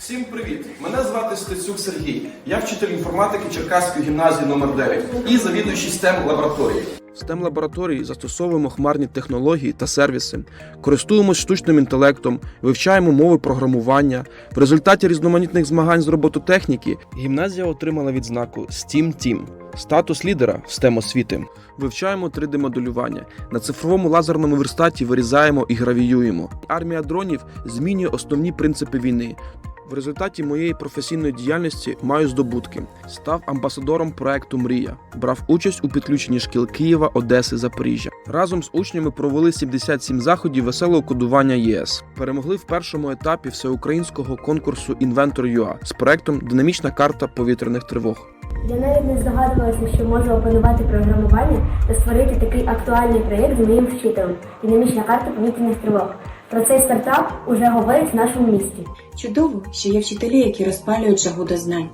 Всім привіт! Мене звати Стецюк Сергій. Я вчитель інформатики Черкаської гімназії номер 9 і завідуючий STEM лабораторії. В STEM лабораторії застосовуємо хмарні технології та сервіси, користуємось штучним інтелектом, вивчаємо мови програмування. В результаті різноманітних змагань з робототехніки гімназія отримала відзнаку STEAM Team – статус лідера в STEM освіти. Вивчаємо 3D-моделювання. На цифровому лазерному верстаті вирізаємо і гравіюємо. Армія дронів змінює основні принципи війни. В результаті моєї професійної діяльності маю здобутки. Став амбасадором проекту Мрія, брав участь у підключенні шкіл Києва, Одеси, Запоріжжя. Разом з учнями провели 77 заходів веселого кодування ЄС. Перемогли в першому етапі всеукраїнського конкурсу Інвентор.ua з проектом Динамічна карта повітряних тривог. Я навіть не здогадувалася, що можу опанувати програмування та створити такий актуальний проєкт з моїм вчителем динамічна карта повітряних тривог. Про цей стартап уже говорять в нашому місті. Чудово, що є вчителі, які розпалюють жагу до знань.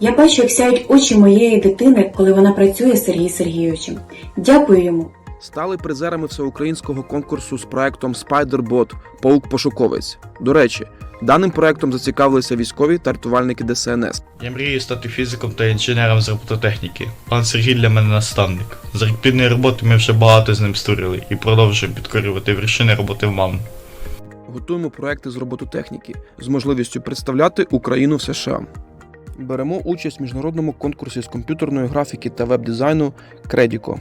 Я бачу, як сяють очі моєї дитини, коли вона працює з Сергієм Сергійовичем. Дякую йому. Стали призерами всеукраїнського конкурсу з проектом SpiderBot Паук Пошуковець. До речі, даним проектом зацікавилися військові та рятувальники ДСНС. Я мрію стати фізиком та інженером з робототехніки. Пан Сергій для мене наставник. За рік плідної роботи ми вже багато з ним створили і продовжуємо підкорювати вершини роботи в МАМ. Готуємо проекти з робототехніки з можливістю представляти Україну в США. Беремо участь в міжнародному конкурсі з комп'ютерної графіки та веб-дизайну Кредіко.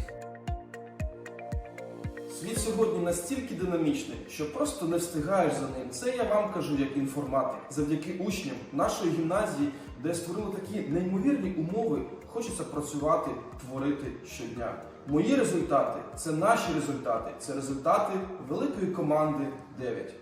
Світ сьогодні настільки динамічний, що просто не встигаєш за ним. Це я вам кажу як інформатик. Завдяки учням нашої гімназії, де створили такі неймовірні умови, хочеться працювати, творити щодня. Мої результати це наші результати, це результати великої команди 9.